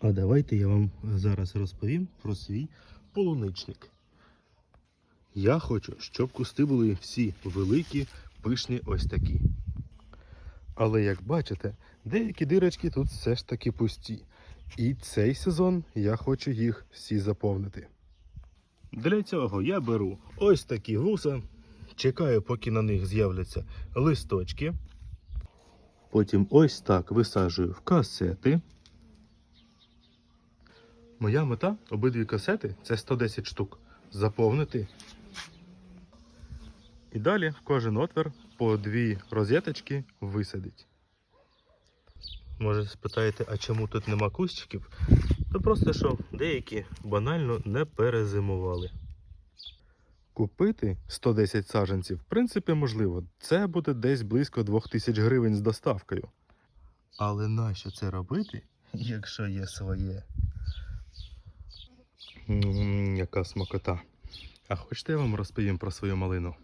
А давайте я вам зараз розповім про свій полуничник. Я хочу, щоб кусти були всі великі, пишні ось такі. Але як бачите, деякі дирочки тут все ж таки пусті. І цей сезон я хочу їх всі заповнити. Для цього я беру ось такі вуса, чекаю, поки на них з'являться листочки. Потім ось так висаджую в касети. Моя мета обидві касети це 110 штук. Заповнити. І далі в кожен отвір по дві розеточки висадить. Може спитаєте, а чому тут нема кущиків? То просто що деякі банально не перезимували. Купити 110 саджанців, в принципі, можливо. Це буде десь близько 2000 гривень з доставкою. Але нащо це робити, якщо є своє? Яка смакота. А хочете я вам розповім про свою малину?